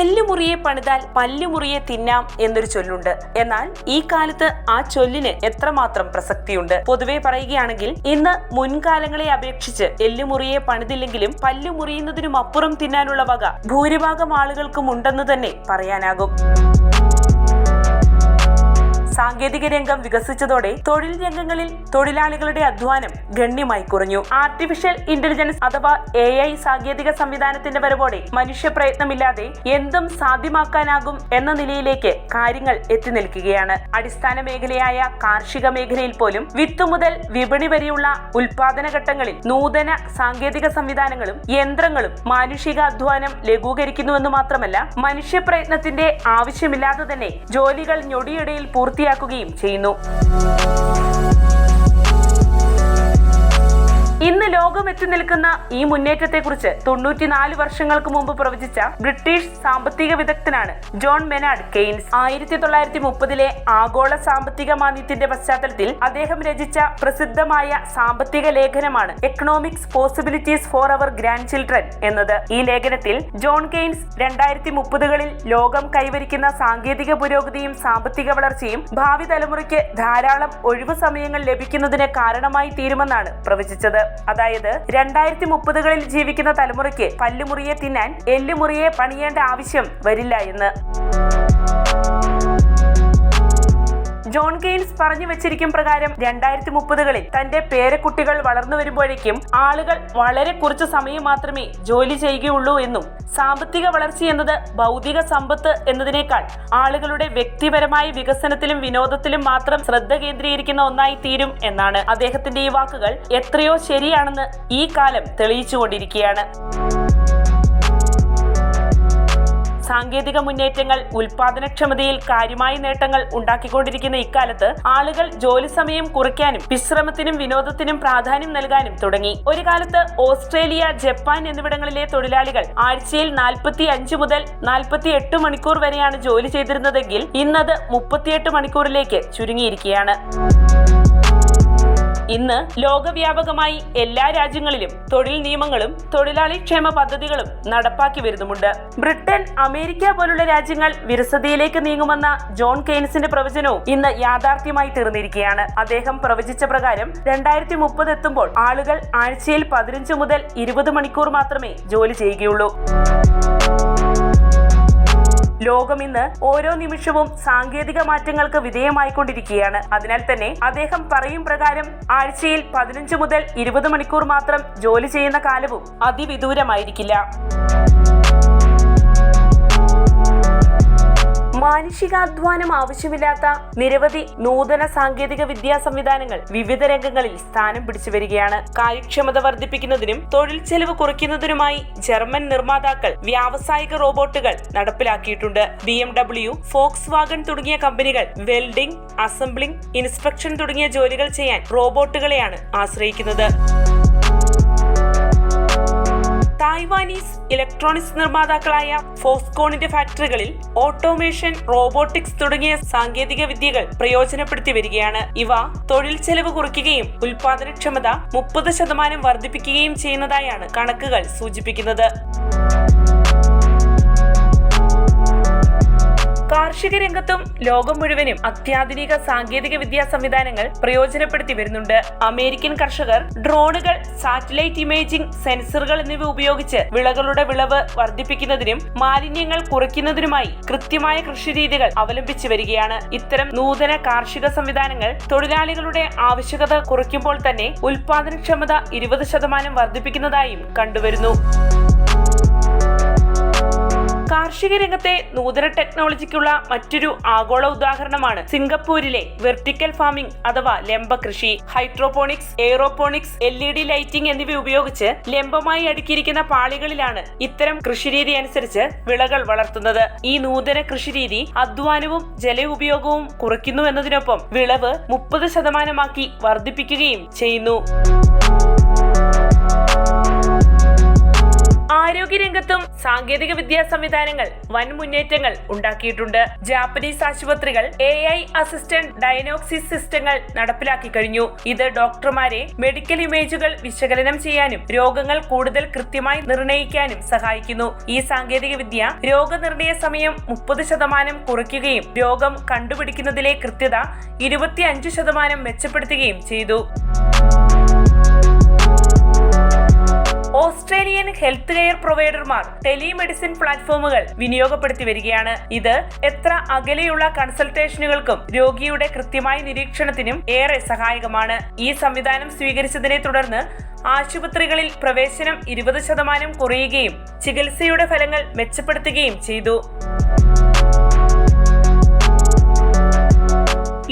എല്ലുമുറിയെ പണിതാൽ പല്ലുമുറിയെ തിന്നാം എന്നൊരു ചൊല്ലുണ്ട്. എന്നാൽ ഈ കാലത്ത് ആ ചൊല്ലിന് എത്രമാത്രം പ്രസക്തിയുണ്ട്? പൊതുവെ പറയുകയാണെങ്കിൽ ഇന്ന് മുൻകാലങ്ങളെ അപേക്ഷിച്ച് എല്ലുമുറിയെ പണിതില്ലെങ്കിലും പല്ലു മുറിയുന്നതിനും അപ്പുറം തിന്നാനുള്ള വക ഭൂരിഭാഗം ആളുകൾക്കും ഉണ്ടെന്ന് തന്നെ പറയാനാകും. സാങ്കേതിക രംഗം വികസിച്ചതോടെ തൊഴിൽ രംഗങ്ങളിൽ തൊഴിലാളികളുടെ അധ്വാനം ഗണ്യമായി കുറഞ്ഞു. ആർട്ടിഫിഷ്യൽ ഇന്റലിജൻസ് അഥവാ എ ഐ സാങ്കേതിക സംവിധാനത്തിന്റെ വരവോടെ മനുഷ്യ പ്രയത്നമില്ലാതെ എന്തും സാധ്യമാക്കാനാകും എന്ന നിലയിലേക്ക് കാര്യങ്ങൾ എത്തി നിൽക്കുകയാണ്. അടിസ്ഥാന മേഖലയായ കാർഷിക മേഖലയിൽ പോലും വിത്തു മുതൽ വിപണി വരെയുള്ള ഉൽപാദന ഘട്ടങ്ങളിൽ നൂതന സാങ്കേതിക സംവിധാനങ്ങളും യന്ത്രങ്ങളും മാനുഷിക അധ്വാനം ലഘൂകരിക്കുന്നുവെന്ന് മാത്രമല്ല മനുഷ്യ പ്രയത്നത്തിന്റെ ആവശ്യമില്ലാതെ തന്നെ ജോലികൾ ഞൊടിയിടയിൽ പൂർത്തിയാക്കുകയും ചെയ്യുന്നു. ഇന്ന് ലോകം എത്തി നിൽക്കുന്ന ഈ മുന്നേറ്റത്തെക്കുറിച്ച് തൊണ്ണൂറ്റിനാല് വർഷങ്ങൾക്ക് മുമ്പ് പ്രവചിച്ച ബ്രിട്ടീഷ് സാമ്പത്തിക വിദഗ്ധനാണ് ജോൺ മെനാഡ് കെയ്ൻസ്. ആയിരത്തി തൊള്ളായിരത്തി മുപ്പതിലെ ആഗോള സാമ്പത്തിക മാന്ദ്യത്തിന്റെ പശ്ചാത്തലത്തിൽ അദ്ദേഹം രചിച്ച പ്രസിദ്ധമായ സാമ്പത്തിക ലേഖനമാണ് economics possibilities for our grandchildren എന്നത്. ഈ ലേഖനത്തിൽ ജോൺ കെയ്ൻസ് രണ്ടായിരത്തി മുപ്പതുകളിൽ ലോകം കൈവരിക്കുന്ന സാങ്കേതിക പുരോഗതിയും സാമ്പത്തിക വളർച്ചയും ഭാവി തലമുറയ്ക്ക് ധാരാളം ഒഴിവു സമയങ്ങൾ ലഭിക്കുന്നതിന് കാരണമായി തീരുമെന്നാണ് പ്രവചിച്ചത്. അതായത് രണ്ടായിരത്തി മുപ്പതുകളിൽ ജീവിക്കുന്ന തലമുറയ്ക്ക് പല്ലുമുറിയെ തിന്നാൻ എല്ലുമുറിയെ പണിയേണ്ട ആവശ്യം വരില്ല എന്ന്. ജോൺ കെയ്ൻസ് പറഞ്ഞു വെച്ചിരിക്കും പ്രകാരം രണ്ടായിരത്തി മുപ്പതുകളിൽ തന്റെ പേരക്കുട്ടികൾ വളർന്നു വരുമ്പോഴേക്കും ആളുകൾ വളരെ കുറച്ച് സമയം മാത്രമേ ജോലി ചെയ്യുകയുള്ളൂ എന്നും സാമ്പത്തിക വളർച്ച എന്നത് ഭൗതിക സമ്പത്ത് എന്നതിനേക്കാൾ ആളുകളുടെ വ്യക്തിപരമായ വികസനത്തിലും വിനോദത്തിലും മാത്രം ശ്രദ്ധ കേന്ദ്രീകരിക്കുന്ന ഒന്നായി തീരും എന്നാണ് അദ്ദേഹത്തിന്റെ ഈ വാക്കുകൾ എത്രയോ ശരിയാണെന്ന് ഈ കാലം തെളിയിച്ചുകൊണ്ടിരിക്കുകയാണ്. സാങ്കേതിക മുന്നേറ്റങ്ങൾ ഉൽപാദനക്ഷമതയിൽ കാര്യമായ നേട്ടങ്ങൾ ഉണ്ടാക്കിക്കൊണ്ടിരിക്കുന്ന ഇക്കാലത്ത് ആളുകൾ ജോലി സമയം കുറയ്ക്കാനും വിശ്രമത്തിനും വിനോദത്തിനും പ്രാധാന്യം നൽകാനും തുടങ്ങി. ഒരു കാലത്ത് ഓസ്ട്രേലിയ ജപ്പാൻ എന്നിവിടങ്ങളിലെ തൊഴിലാളികൾ ആഴ്ചയിൽ നാൽപ്പത്തി അഞ്ച് മുതൽ നാൽപ്പത്തി എട്ട് മണിക്കൂർ വരെയാണ് ജോലി ചെയ്തിരുന്നതെങ്കിൽ ഇന്നത് മുപ്പത്തിയെട്ട് മണിക്കൂറിലേക്ക് ചുരുങ്ങിയിരിക്കുകയാണ്. ഇന്ന് ലോകവ്യാപകമായി എല്ലാ രാജ്യങ്ങളിലും തൊഴിൽ നിയമങ്ങളും തൊഴിലാളി ക്ഷേമ പദ്ധതികളും നടപ്പാക്കി വരുന്നുമുണ്ട്. ബ്രിട്ടൻ അമേരിക്ക പോലുള്ള രാജ്യങ്ങൾ വിരസതയിലേക്ക് നീങ്ങുമെന്ന ജോൺ കെയ്ൻസിന്റെ പ്രവചനവും ഇന്ന് യാഥാർത്ഥ്യമായി തീർന്നിരിക്കുകയാണ്. അദ്ദേഹം പ്രവചിച്ച പ്രകാരം രണ്ടായിരത്തി മുപ്പത് എത്തുമ്പോൾ ആളുകൾ ആഴ്ചയിൽ പതിനഞ്ച് മുതൽ ഇരുപത് മണിക്കൂർ മാത്രമേ ജോലി ചെയ്യുകയുള്ളൂ. ലോകം ഇന്ന് ഓരോ നിമിഷവും സാങ്കേതിക മാറ്റങ്ങൾക്ക് വിധേയമായിക്കൊണ്ടിരിക്കുകയാണ്. അതിനാൽ തന്നെ അദ്ദേഹം പറയും പ്രകാരം ആഴ്ചയിൽ പതിനഞ്ച് മുതൽ ഇരുപത് മണിക്കൂർ മാത്രം ജോലി ചെയ്യുന്ന കാലവും അതിവിദൂരമായിരിക്കില്ല. മാനുഷികാധ്വാനം ആവശ്യമില്ലാത്ത നിരവധി നൂതന സാങ്കേതിക വിദ്യാ സംവിധാനങ്ങൾ വിവിധ രംഗങ്ങളിൽ സ്ഥാനം പിടിച്ചു വരികയാണ്. കാര്യക്ഷമത വർദ്ധിപ്പിക്കുന്നതിനും തൊഴിൽ ചെലവ് കുറയ്ക്കുന്നതിനുമായി ജർമ്മൻ നിർമ്മാതാക്കൾ വ്യാവസായിക റോബോട്ടുകൾ നടപ്പിലാക്കിയിട്ടുണ്ട്. B M W Volkswagen തുടങ്ങിയ കമ്പനികൾ വെൽഡിംഗ് അസംബ്ലിംഗ് ഇൻസ്പെക്ഷൻ തുടങ്ങിയ ജോലികൾ ചെയ്യാൻ റോബോട്ടുകളെയാണ് ആശ്രയിക്കുന്നത്. തായ്വാനീസ് ഇലക്ട്രോണിക്സ് നിർമ്മാതാക്കളായ ഫോസ്കോണിന്റെ ഫാക്ടറികളിൽ ഓട്ടോമേഷൻ റോബോട്ടിക്സ് തുടങ്ങിയ സാങ്കേതിക വിദ്യകൾ പ്രയോജനപ്പെടുത്തി വരികയാണ്. ഇവ തൊഴിൽ ചെലവ് കുറയ്ക്കുകയും ഉൽപാദനക്ഷമത മുപ്പത് ശതമാനം വർദ്ധിപ്പിക്കുകയും ചെയ്യുന്നതായാണ് കണക്കുകൾ സൂചിപ്പിക്കുന്നത്. കാർഷിക രംഗത്തും ലോകം മുഴുവനും അത്യാധുനിക സാങ്കേതിക വിദ്യാ സംവിധാനങ്ങൾ പ്രയോജനപ്പെടുത്തി വരുന്നുണ്ട്. അമേരിക്കൻ കർഷകർ ഡ്രോണുകൾ സാറ്റലൈറ്റ് ഇമേജിംഗ് സെൻസറുകൾ എന്നിവ ഉപയോഗിച്ച് വിളകളുടെ വിളവ് വർദ്ധിപ്പിക്കുന്നതിനും മാലിന്യങ്ങൾ കുറയ്ക്കുന്നതിനുമായി കൃത്യമായ കൃഷിരീതികൾ അവലംബിച്ചു വരികയാണ്. ഇത്തരം നൂതന കാർഷിക സംവിധാനങ്ങൾ തൊഴിലാളികളുടെ ആവശ്യകത കുറയ്ക്കുമ്പോൾ തന്നെ ഉൽപാദനക്ഷമത ഇരുപത് ശതമാനം വർദ്ധിപ്പിക്കുന്നതായും കണ്ടുവരുന്നു. കാർഷിക രംഗത്തെ നൂതന ടെക്നോളജിക്കുള്ള മറ്റൊരു ആഗോള ഉദാഹരണമാണ് സിംഗപ്പൂരിലെ വെർട്ടിക്കൽ ഫാമിംഗ് അഥവാ ലംബ കൃഷി. Hydroponics aeroponics L E D lighting എന്നിവ ഉപയോഗിച്ച് ലംബമായി അടുക്കിയിരിക്കുന്ന പാളികളിലാണ് ഇത്തരം കൃഷിരീതി അനുസരിച്ച് വിളകൾ വളർത്തുന്നത്. ഈ നൂതന കൃഷിരീതി അധ്വാനവും ജല ഉപയോഗവും കുറയ്ക്കുന്നു എന്നതിനൊപ്പം വിളവ് മുപ്പത് ശതമാനമാക്കി വർദ്ധിപ്പിക്കുകയും ചെയ്യുന്നു. ആരോഗ്യരംഗത്തും സാങ്കേതിക വിദ്യാ സംവിധാനങ്ങൾ വൻ മുന്നേറ്റങ്ങൾ ഉണ്ടാക്കിയിട്ടുണ്ട്. ജാപ്പനീസ് ആശുപത്രികൾ എ ഐ അസിസ്റ്റന്റ് ഡയഗ്നോസിസ് സിസ്റ്റങ്ങൾ നടപ്പിലാക്കി കഴിഞ്ഞു. ഇത് ഡോക്ടർമാരെ മെഡിക്കൽ ഇമേജുകൾ വിശകലനം ചെയ്യാനും രോഗങ്ങൾ കൂടുതൽ കൃത്യമായി നിർണയിക്കാനും സഹായിക്കുന്നു. ഈ സാങ്കേതിക വിദ്യ രോഗനിർണയ സമയം മുപ്പത് ശതമാനം കുറയ്ക്കുകയും രോഗം കണ്ടുപിടിക്കുന്നതിലെ കൃത്യത ഇരുപത്തിയഞ്ച് ശതമാനം മെച്ചപ്പെടുത്തുകയും ചെയ്തു. ഓസ്ട്രേലിയൻ ഹെൽത്ത് കെയർ പ്രൊവൈഡർമാർ ടെലിമെഡിസിൻ പ്ലാറ്റ്ഫോമുകൾ വിനിയോഗപ്പെടുത്തി വരികയാണ്. ഇത് എത്ര അകലെയുള്ള കൺസൾട്ടേഷനുകൾക്കും രോഗിയുടെ കൃത്യമായ നിരീക്ഷണത്തിനും ഏറെ സഹായകമാണ്. ഈ സംവിധാനം സ്വീകരിച്ചതിനെ തുടർന്ന് ആശുപത്രികളിൽ പ്രവേശനം ഇരുപത് ശതമാനം കുറയുകയും ചികിത്സയുടെ ഫലങ്ങൾ മെച്ചപ്പെടുത്തുകയും ചെയ്തു.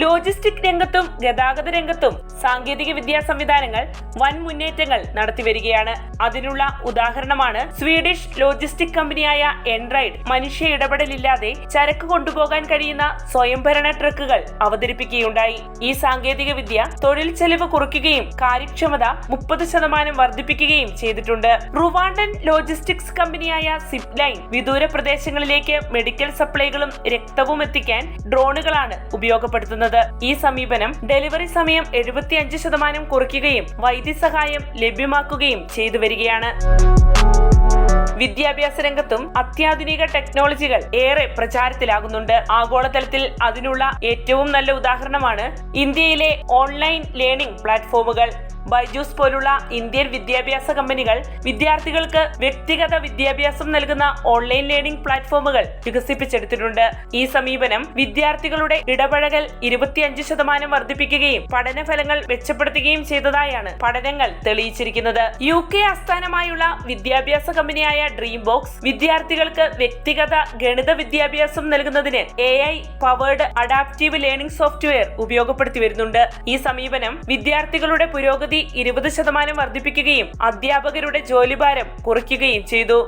ലോജിസ്റ്റിക് രംഗത്തും ഗതാഗത രംഗത്തും സാങ്കേതിക വിദ്യാ സംവിധാനങ്ങൾ വൻ മുന്നേറ്റങ്ങൾ നടത്തിവരികയാണ്. അതിനുള്ള ഉദാഹരണമാണ് സ്വീഡിഷ് ലോജിസ്റ്റിക് കമ്പനിയായ എൻറൈഡ്. മനുഷ്യ ഇടപെടലില്ലാതെ ചരക്ക് കൊണ്ടുപോകാൻ കഴിയുന്ന സ്വയംഭരണ ട്രക്കുകൾ അവതരിപ്പിക്കുകയുണ്ടായി. ഈ സാങ്കേതിക വിദ്യ തൊഴിൽ ചെലവ് കുറയ്ക്കുകയും കാര്യക്ഷമത മുപ്പത് ശതമാനം വർദ്ധിപ്പിക്കുകയും ചെയ്തിട്ടുണ്ട്. റുവാണ്ടൻ ലോജിസ്റ്റിക്സ് കമ്പനിയായ സിപ്ലൈൻ വിദൂര പ്രദേശങ്ങളിലേക്ക് മെഡിക്കൽ സപ്ലൈകളും രക്തവും എത്തിക്കാൻ ഡ്രോണുകളാണ് ഉപയോഗപ്പെടുത്തുന്നത്. ഈ സമീപനം ഡെലിവറി സമയം എഴുപത്തിയഞ്ച് ശതമാനം കുറയ്ക്കുകയും വൈദ്യസഹായം ലഭ്യമാക്കുകയും ചെയ്തു വരികയാണ്. വിദ്യാഭ്യാസ രംഗത്തും അത്യാധുനിക ടെക്നോളജികൾ ഏറെ പ്രചാരത്തിലാകുന്നുണ്ട്. ആഗോളതലത്തിൽ അതിനുള്ള ഏറ്റവും നല്ല ഉദാഹരണമാണ് ഇന്ത്യയിലെ ഓൺലൈൻ ലേണിംഗ് പ്ലാറ്റ്ഫോമുകൾ. ബൈജൂസ് പോലുള്ള ഇന്ത്യൻ വിദ്യാഭ്യാസ കമ്പനികൾ വിദ്യാർത്ഥികൾക്ക് വ്യക്തിഗത വിദ്യാഭ്യാസം നൽകുന്ന ഓൺലൈൻ ലേണിംഗ് പ്ലാറ്റ്ഫോമുകൾ വികസിപ്പിച്ചെടുത്തിട്ടുണ്ട്. ഈ സമീപനം വിദ്യാർത്ഥികളുടെ ഇടപഴകൽ ഇരുപത്തിയഞ്ച് ശതമാനം വർദ്ധിപ്പിക്കുകയും പഠനഫലങ്ങൾ മെച്ചപ്പെടുത്തുകയും ചെയ്തതായാണ് പഠനങ്ങൾ തെളിയിച്ചിരിക്കുന്നത്. യു കെ ആസ്ഥാനമായുള്ള വിദ്യാഭ്യാസ കമ്പനിയായ ഡ്രീം ബോക്സ് വിദ്യാർത്ഥികൾക്ക് വ്യക്തിഗത ഗണിത വിദ്യാഭ്യാസം നൽകുന്നതിന് A I powered adaptive learning software ഉപയോഗപ്പെടുത്തി വരുന്നുണ്ട്. ഈ സമീപനം വിദ്യാർത്ഥികളുടെ പുരോഗതി ഇരുപത് ശതമാനം വർദ്ധിപ്പിക്കുകയും അധ്യാപകരുടെ ജോലിഭാരം കുറയ്ക്കുകയും ചെയ്തു.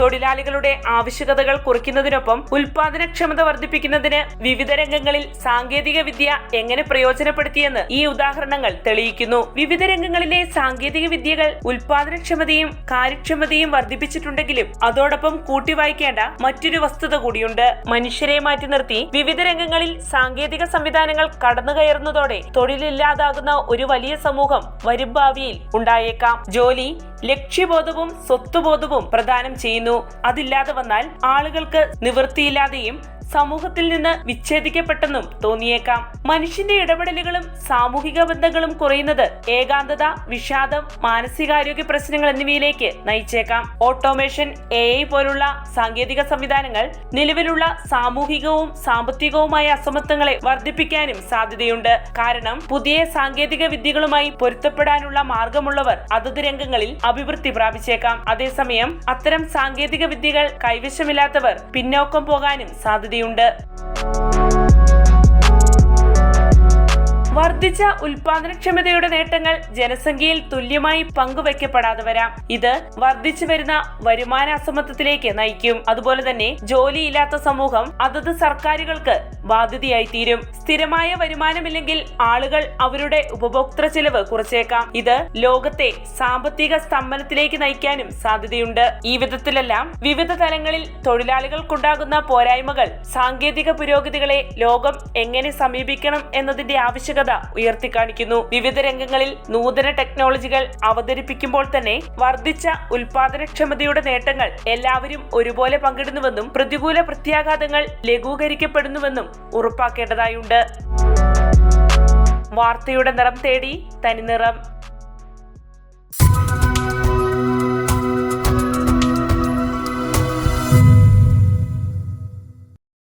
തൊഴിലാളികളുടെ ആവശ്യകതകൾ കുറയ്ക്കുന്നതിനൊപ്പം ഉൽപാദനക്ഷമത വർദ്ധിപ്പിക്കുന്നതിന് വിവിധ രംഗങ്ങളിൽ സാങ്കേതിക വിദ്യ എങ്ങനെ പ്രയോജനപ്പെടുത്തിയെന്ന് ഈ ഉദാഹരണങ്ങൾ തെളിയിക്കുന്നു. വിവിധ രംഗങ്ങളിലെ സാങ്കേതിക വിദ്യകൾ ഉൽപാദനക്ഷമതയും കാര്യക്ഷമതയും വർദ്ധിപ്പിച്ചിട്ടുണ്ടെങ്കിലും അതോടൊപ്പം കൂട്ടിവായിക്കേണ്ട മറ്റൊരു വസ്തുത കൂടിയുണ്ട്. മനുഷ്യരെ മാറ്റി നിർത്തി വിവിധ രംഗങ്ങളിൽ സാങ്കേതിക സംവിധാനങ്ങൾ കടന്നുകയറുന്നതോടെ തൊഴിലില്ലാതാകുന്ന ഒരു വലിയ സമൂഹം വരും ഭാവിയിൽ ഉണ്ടായേക്കാം. ജോലി ലക്ഷ്യബോധവും സ്വത്വബോധവും പ്രദാനം ചെയ്യുന്നു. അതില്ലാതെ വന്നാൽ ആളുകൾക്ക് നിവൃത്തിയില്ലാതെയും സമൂഹത്തിൽ നിന്ന് വിച്ഛേദിക്കപ്പെട്ടെന്നും തോന്നിയേക്കാം. മനുഷ്യന്റെ ഇടപെടലുകളും സാമൂഹിക ബന്ധങ്ങളും കുറയുന്നത് ഏകാന്തത വിഷാദം മാനസികാരോഗ്യ പ്രശ്നങ്ങൾ എന്നിവയിലേക്ക് നയിച്ചേക്കാം. ഓട്ടോമേഷൻ എ ഐ പോലുള്ള സാങ്കേതിക സംവിധാനങ്ങൾ നിലവിലുള്ള സാമൂഹികവും സാമ്പത്തികവുമായ അസമത്വങ്ങളെ വർദ്ധിപ്പിക്കാനും സാധ്യതയുണ്ട്. കാരണം പുതിയ സാങ്കേതിക വിദ്യകളുമായി പൊരുത്തപ്പെടാനുള്ള മാർഗമുള്ളവർ അതത് രംഗങ്ങളിൽ അഭിവൃദ്ധി പ്രാപിച്ചേക്കാം. അതേസമയം അത്തരം സാങ്കേതിക വിദ്യകൾ കൈവശമില്ലാത്തവർ പിന്നോക്കം പോകാനും സാധ്യതയുണ്ട്. സാധ്യതയുണ്ട് വർദ്ധിച്ച ഉൽപാദനക്ഷമതയുടെ നേട്ടങ്ങൾ ജനസംഖ്യയിൽ തുല്യമായി പങ്കുവെക്കപ്പെടാതെ വരാം. ഇത് വർദ്ധിച്ചു വരുന്ന വരുമാന അസമത്വത്തിലേക്ക് നയിക്കും. അതുപോലെ തന്നെ ജോലിയില്ലാത്ത സമൂഹം അതത് സർക്കാരുകൾക്ക് ബാധ്യതയായി തീരും സ്ഥിരമായ വരുമാനമില്ലെങ്കിൽ ആളുകൾ അവരുടെ ഉപഭോക്തൃ ചെലവ് കുറച്ചേക്കാം. ഇത് ലോകത്തെ സാമ്പത്തിക സ്തംഭനത്തിലേക്ക് നയിക്കാനും സാധ്യതയുണ്ട്. ഈ വിധത്തിലെല്ലാം വിവിധ തലങ്ങളിൽ തൊഴിലാളികൾക്കുണ്ടാകുന്ന പോരായ്മകൾ സാങ്കേതിക പുരോഗതികളെ ലോകം എങ്ങനെ സമീപിക്കണം എന്നതിന്റെ ആവശ്യകത ഉയർത്തിക്കാണിക്കുന്നു. വിവിധ രംഗങ്ങളിൽ നൂതന ടെക്നോളജികൾ അവതരിപ്പിക്കുമ്പോൾ തന്നെ വർദ്ധിച്ച ഉൽപാദനക്ഷമതയുടെ നേട്ടങ്ങൾ എല്ലാവരും ഒരുപോലെ പങ്കിടുന്നുവെന്നും പ്രതികൂല പ്രത്യാഘാതങ്ങൾ ലഘൂകരിക്കപ്പെടുന്നുവെന്നും ഉറപ്പാക്കേണ്ടതായുണ്ട്. വാർത്തയുടെ നിറം തേടി തനിനിറം.